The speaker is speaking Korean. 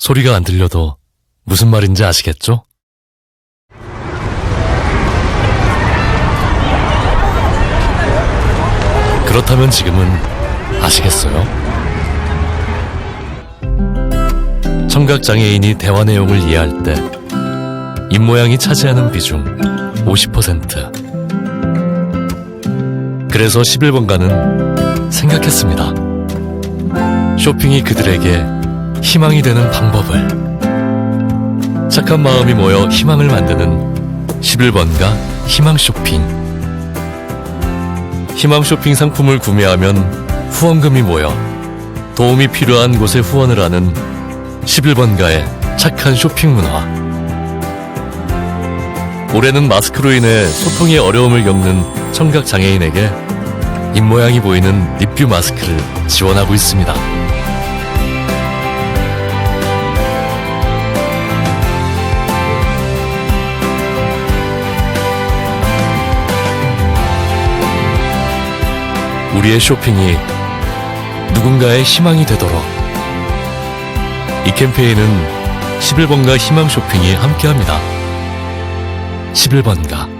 소리가 안 들려도 무슨 말인지 아시겠죠? 그렇다면 지금은 아시겠어요? 청각장애인이 대화 내용을 이해할 때 입모양이 차지하는 비중 50%. 그래서 11번가는 생각했습니다. 쇼핑이 그들에게 희망이 되는 방법을. 착한 마음이 모여 희망을 만드는 11번가 희망 쇼핑. 희망 쇼핑 상품을 구매하면 후원금이 모여 도움이 필요한 곳에 후원을 하는 11번가의 착한 쇼핑 문화. 올해는 마스크로 인해 소통에 어려움을 겪는 청각 장애인에게 입모양이 보이는 립뷰 마스크를 지원하고 있습니다. 우리의 쇼핑이 누군가의 희망이 되도록 이 캠페인은 11번가 희망 쇼핑이 함께합니다. 11번가